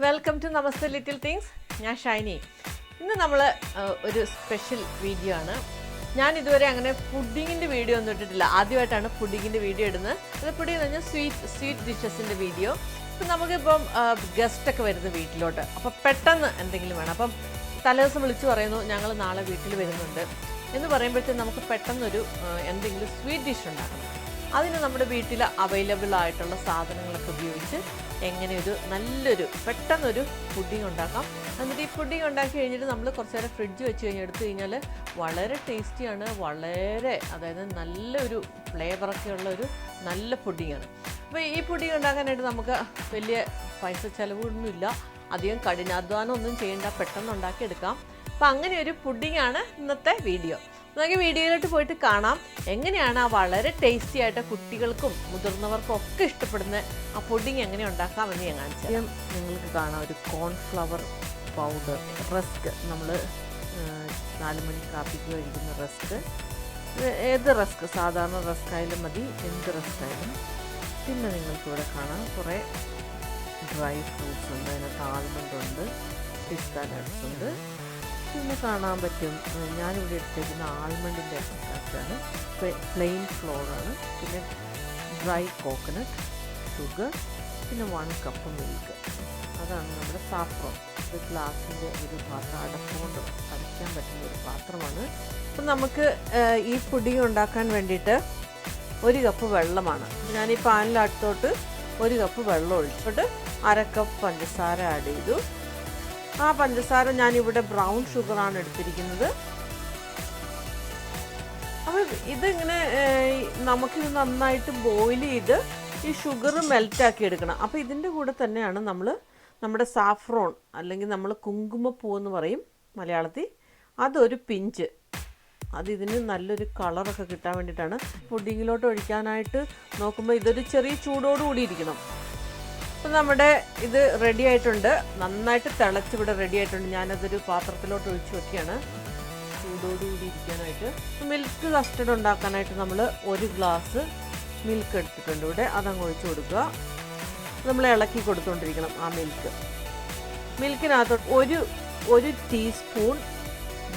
Welcome to Namaste little things ഞാൻ ഷൈനി. ഇന്ന് നമ്മൾ ഒരു സ്പെഷ്യൽ വീഡിയോ ആണ്. ഞാൻ ഇതുവരെ അങ്ങനെ പുഡിങ്ങിന്റെ വീഡിയോ ഒന്നും ഇട്ടിട്ടില്ല. ആദ്യമായിട്ടാണ് പുഡിങ്ങിന്റെ വീഡിയോ ഇടുന്നത്. അത് പുഡിങ് എന്ന് പറഞ്ഞാൽ സ്വീറ്റ് സ്വീറ്റ് ഡിഷസിന്റെ വീഡിയോ ഇപ്പം നമുക്കിപ്പം ഗസ്റ്റൊക്കെ വരുന്ന വീട്ടിലോട്ട്. അപ്പോൾ പെട്ടെന്ന് എന്തെങ്കിലും വേണം. അപ്പം തലേദിവസം വിളിച്ചു പറയുന്നു ഞങ്ങൾ നാളെ വീട്ടിൽ വരുന്നുണ്ട്. എന്ന് പറയുമ്പോഴത്തേക്കും നമുക്ക് പെട്ടെന്നൊരു എന്തെങ്കിലും സ്വീറ്റ് ഡിഷ് ഉണ്ടാക്കണം. അതിന് നമ്മുടെ വീട്ടിൽ അവൈലബിൾ ആയിട്ടുള്ള സാധനങ്ങളൊക്കെ ഉപയോഗിച്ച് എങ്ങനെ ഒരു നല്ലൊരു പെട്ടെന്നൊരു പുഡിംഗ് ഉണ്ടാക്കാം. എന്നിട്ട് ഈ പുഡിംഗ് ഉണ്ടാക്കി കഴിഞ്ഞിട്ട് നമ്മൾ കുറച്ച് നേരം ഫ്രിഡ്ജ് വെച്ച് കഴിഞ്ഞ് എടുത്തു കഴിഞ്ഞാൽ വളരെ ടേസ്റ്റിയാണ് വളരെ അതായത് നല്ലൊരു ഫ്ലേവറൊക്കെ ഉള്ള ഒരു നല്ല പുഡിങ്ങാണ് അപ്പോൾ ഈ പുഡിംഗ് ഉണ്ടാക്കാനായിട്ട് നമുക്ക് വലിയ പൈസ ചിലവൊന്നുമില്ല. അധികം കഠിനാധ്വാനം ഒന്നും ചെയ്യേണ്ട. പെട്ടെന്ന് ഉണ്ടാക്കിയെടുക്കാം. അപ്പോൾ അങ്ങനെ ഒരു പുഡിങ്ങാണ് ഇന്നത്തെ വീഡിയോ നമുക്ക് വീഡിയോയിലോട്ട് പോയിട്ട് കാണാം. എങ്ങനെയാണ് ആ വളരെ ടേസ്റ്റി ആയിട്ട് കുട്ടികൾക്കും മുതിർന്നവർക്കും ഒക്കെ ഇഷ്ടപ്പെടുന്ന ആ പുഡിങ് എങ്ങനെ ഉണ്ടാക്കാമെന്ന് ഞാൻ കാണിച്ചു. നിങ്ങൾക്ക് കാണാം ഒരു കോൺഫ്ലവർ പൗഡർ റസ്ക് നമ്മൾ നാല് മണി കാപ്പിക്ക് കഴിക്കുന്ന റസ്ക് ഏത് റസ്ക് സാധാരണ റസ്ക് ആയാലും മതി. എന്ത് റസ്ക് ആയാലും. പിന്നെ നിങ്ങൾക്ക് ഇവിടെ കാണാം കുറേ ഡ്രൈ ഫ്രൂട്ട്സ് ഉണ്ട്. അതിനകത്ത് ആൽമണ്ട് ഉണ്ട് പിസ്ത നട്ട്സ് ഉണ്ട്. പിന്നെ കാണാൻ പറ്റും. ഞാനിവിടെ എടുത്തേക്കുന്ന ആൽമണ്ടിന്റെ എക്സ്ട്രാക്റ്റാണ് പ്ലെയിൻ ഫ്ലോറാണ്. പിന്നെ ഡ്രൈ കോക്കനട്ട് ഷുഗർ പിന്നെ വൺ കപ്പ് മിൽക്ക്. അതാണ് നമ്മുടെ സാഫ്രോൺ. ഒരു ഗ്ലാസിന്റെ ഒരു പാത്രം അടപ്പുകൊണ്ട് അടയ്ക്കാൻ പറ്റുന്ന ഒരു പാത്രമാണ്. അപ്പം നമുക്ക് ഈ പുഡിങ് ഉണ്ടാക്കാൻ വേണ്ടിയിട്ട് ഒരു കപ്പ് വെള്ളമാണ്. ഞാൻ ഈ പാനിലടുത്തോട്ട് ഒരു കപ്പ് വെള്ളം ഒഴിച്ചിട്ട് അര കപ്പ് പഞ്ചസാര ആഡ് ചെയ്തു. ആ പഞ്ചസാര ഞാനിവിടെ ബ്രൗൺ ഷുഗറാണ് എടുത്തിരിക്കുന്നത്. അപ്പം ഇതിങ്ങനെ നമുക്കിത് നന്നായിട്ട് ബോയിൽ ചെയ്ത് ഈ ഷുഗർ മെൽറ്റാക്കി എടുക്കണം. അപ്പോൾ ഇതിന്റെ കൂടെ തന്നെയാണ് നമ്മൾ നമ്മുടെ സാഫ്രോൺ അല്ലെങ്കിൽ നമ്മൾ കുങ്കുമപ്പൂ എന്ന് പറയും മലയാളത്തിൽ അതൊരു പിഞ്ച്. അത് ഇതിന് നല്ലൊരു കളറൊക്കെ കിട്ടാൻ വേണ്ടിയിട്ടാണ്. പുഡിങ്ങിലോട്ട് ഒഴിക്കാനായിട്ട് നോക്കുമ്പോൾ ഇതൊരു ചെറിയ ചൂടോട് കൂടി ഇരിക്കണം. അപ്പം നമ്മുടെ ഇത് റെഡി ആയിട്ടുണ്ട്. നന്നായിട്ട് തിളച്ച് ഇവിടെ റെഡി ആയിട്ടുണ്ട്. ഞാനതൊരു പാത്രത്തിലോട്ട് ഒഴിച്ച് വെക്കുകയാണ്. ചൂടോടുകൂടി ഇരിക്കാനായിട്ട്. മിൽക്ക് കസ്റ്റഡ് ഉണ്ടാക്കാനായിട്ട് നമ്മൾ ഒരു ഗ്ലാസ് മിൽക്ക് എടുത്തിട്ടുണ്ട് ഇവിടെ. അതങ്ങ് ഒഴിച്ച് കൊടുക്കുക. നമ്മൾ ഇളക്കി കൊടുത്തുകൊണ്ടിരിക്കണം ആ മിൽക്ക് മിൽക്കിനകത്ത് ഒരു ഒരു ടീസ്പൂൺ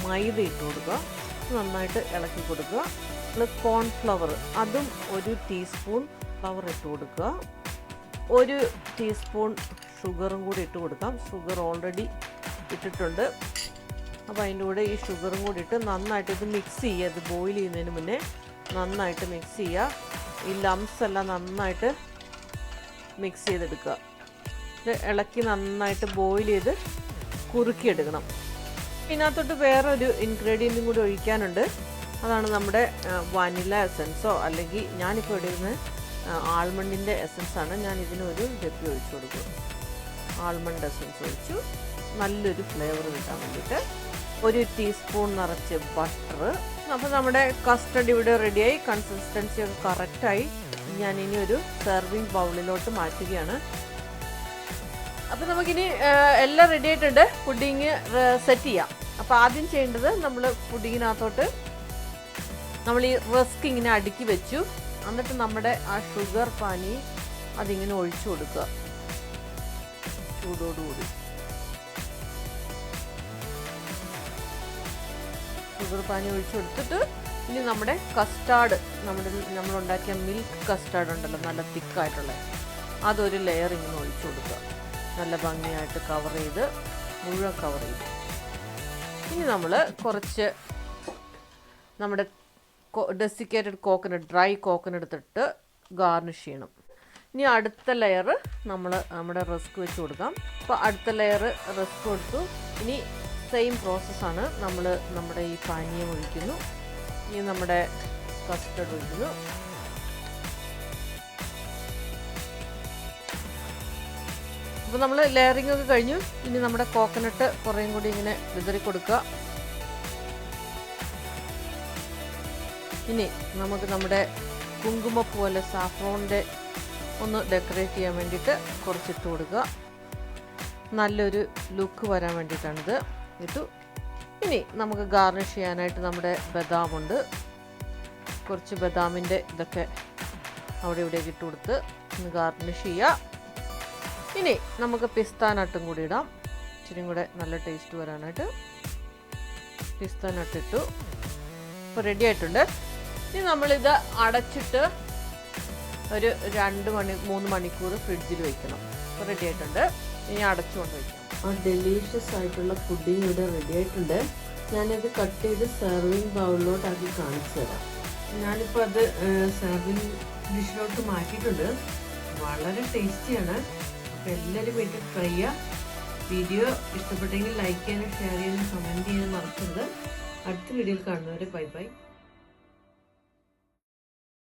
മൈദ ഇട്ട് കൊടുക്കുക. നന്നായിട്ട് ഇളക്കി കൊടുക്കുക. കോൺഫ്ലവർ അതും ഒരു ടീസ്പൂൺ ഫ്ലവർ ഇട്ട് കൊടുക്കുക. ഒരു ടീസ്പൂൺ ഷുഗറും കൂടി ഇട്ട് കൊടുക്കാം. ഷുഗർ ഓൾറെഡി ഇട്ടിട്ടുണ്ട്. അപ്പോൾ അതിന്റെ കൂടെ ഈ ഷുഗറും കൂടി ഇട്ട് നന്നായിട്ട് ഇത് മിക്സ് ചെയ്യുക. ഇത് ബോയിൽ ചെയ്യുന്നതിന് മുന്നേ നന്നായിട്ട് മിക്സ് ചെയ്യുക. ഈ ലംസ് എല്ലാം നന്നായിട്ട് മിക്സ് ചെയ്തെടുക്കുക. ഇത് ഇളക്കി നന്നായിട്ട് ബോയിൽ ചെയ്ത് കുറുക്കിയെടുക്കണം. ഇതിനകത്തോട്ട് ഒരു ഇൻഗ്രീഡിയന്റും കൂടി ഒഴിക്കാനുണ്ട്. അതാണ് നമ്മുടെ വനില എസൻസോ അല്ലെങ്കിൽ ഞാനിപ്പോൾ ഇടുന്നത് ആൾമണ്ടിന്റെ ആണ് ഞാൻ ഇതിനൊരു ഡെപ്പി ഒഴിച്ചു കൊടുക്കും ആൾമണ്ട് എസൻസ് ഒഴിച്ചു. നല്ലൊരു ഫ്ലേവർ കിട്ടാൻ വേണ്ടിയിട്ട് ഒരു ടീസ്പൂൺ നിറച്ച് ബട്ടർ. അപ്പോൾ നമ്മുടെ കസ്റ്റഡ് ഇവിടെ റെഡിയായി. കൺസിസ്റ്റൻസി ഒക്കെ കറക്റ്റായി. ഇനി ഒരു സെർവിങ് ബൗളിലോട്ട് മാറ്റുകയാണ്. അപ്പോൾ നമുക്കിനി എല്ലാം റെഡി ആയിട്ടുണ്ട്. പുഡിങ് സെറ്റ് ചെയ്യാം. അപ്പോൾ ആദ്യം ചെയ്യേണ്ടത് നമ്മൾ പുഡിങ്ങിനകത്തോട്ട് നമ്മൾ ഈ റസ്ക് ഇങ്ങനെ അടുക്കി വെച്ചു. എന്നിട്ട് നമ്മുടെ ആ ഷുഗർ പാനി അതിങ്ങനെ ഒഴിച്ചു കൊടുക്കുക. ചൂടോടുകൂടി. ഷുഗർ പാനി ഒഴിച്ചു കൊടുത്തിട്ട് ഇനി നമ്മുടെ കസ്റ്റാർഡ് നമ്മുടെ നമ്മൾ ഉണ്ടാക്കിയ മിൽക്ക് കസ്റ്റാർഡ് ഉണ്ടല്ലോ നല്ല തിക്കായിട്ടുള്ള. അതൊരു ലെയർ ഇങ്ങനെ ഒഴിച്ചു കൊടുക്കുക. നല്ല ഭംഗിയായിട്ട് കവർ ചെയ്ത് മുഴുവൻ കവർ ചെയ്ത്. ഇനി നമ്മൾ കുറച്ച് നമ്മുടെ ഡെസിക്കേറ്റഡ് കോക്കനട്ട് ഡ്രൈ കോക്കനട്ട് എടുത്തിട്ട് ഗാർണിഷ് ചെയ്യണം. ഇനി അടുത്ത ലെയർ നമ്മൾ നമ്മുടെ റസ്ക് വെച്ച് കൊടുക്കാം. അപ്പോൾ അടുത്ത ലെയർ റസ്ക് കൊടുത്തു. ഇനി സെയിം പ്രോസസ്സാണ് നമ്മൾ നമ്മുടെ ഈ പാനീയം ഒഴിക്കുന്നു. ഇനി നമ്മുടെ കസ്റ്റർഡ് ഒഴിക്കുന്നു. അപ്പോൾ നമ്മൾ ലെയറിംഗ് ഒക്കെ കഴിഞ്ഞു. ഇനി നമ്മുടെ കോക്കനട്ട് കുറേയും കൂടി ഇങ്ങനെ വിതറി കൊടുക്കുക ഇനി നമുക്ക് നമ്മുടെ കുങ്കുമപ്പൂ പോലെ സാഫ്രോണിന്റെ ഒന്ന് ഡെക്കറേറ്റ് ചെയ്യാൻ വേണ്ടിയിട്ട് കുറച്ചിട്ട് കൊടുക്കുക. നല്ലൊരു ലുക്ക് വരാൻ വേണ്ടിയിട്ടാണിത്. ഇട്ടു. ഇനി നമുക്ക് ഗാർണിഷ് ചെയ്യാനായിട്ട് നമ്മുടെ ബദാമുണ്ട്. കുറച്ച് ബദാമിന്റെ ഇതൊക്കെ അവിടെ ഇവിടേക്ക് ഇട്ട് കൊടുത്ത് ഒന്ന് ഗാർണിഷ് ചെയ്യുക. ഇനി നമുക്ക് പിസ്ത നട്ടും കൂടി ഇടാം. ഇച്ചിരി കൂടെ നല്ല ടേസ്റ്റ് വരാനായിട്ട്. പിസ്ത നട്ടിട്ടു ഇപ്പോൾ റെഡി ആയിട്ടുണ്ട്. ഇനി നമ്മളിത് അടച്ചിട്ട് ഒരു രണ്ട് മണി മൂന്ന് മണിക്കൂർ ഫ്രിഡ്ജിൽ വെക്കണം. റെഡി ആയിട്ടുണ്ട്. ഇനി അടച്ചുകൊണ്ട് വെക്കാം ആ ഡെലീഷ്യസ് ആയിട്ടുള്ള പുഡിംഗ് ഇവിടെ റെഡി ആയിട്ടുണ്ട്. ഞാനത് കട്ട് ചെയ്ത് സെർവിങ് ബൗളിലോട്ടാക്കി കാണിച്ചു തരാം. ഞാനിപ്പോൾ അത് സെർവിങ് ഡിഷിലോട്ട് മാറ്റിയിട്ടുണ്ട്. വളരെ ടേസ്റ്റിയാണ് അപ്പോൾ എല്ലാവരും വീട്ടിൽ ട്രൈ ചെയ്യുക വീഡിയോ ഇഷ്ടപ്പെട്ടെങ്കിൽ ലൈക്ക് ചെയ്യാനും ഷെയർ ചെയ്യാനും കമന്റ് ചെയ്യാനും മറക്കരുത്. അടുത്ത വീഡിയോയിൽ കാണുന്നവരെ ബൈ ബൈ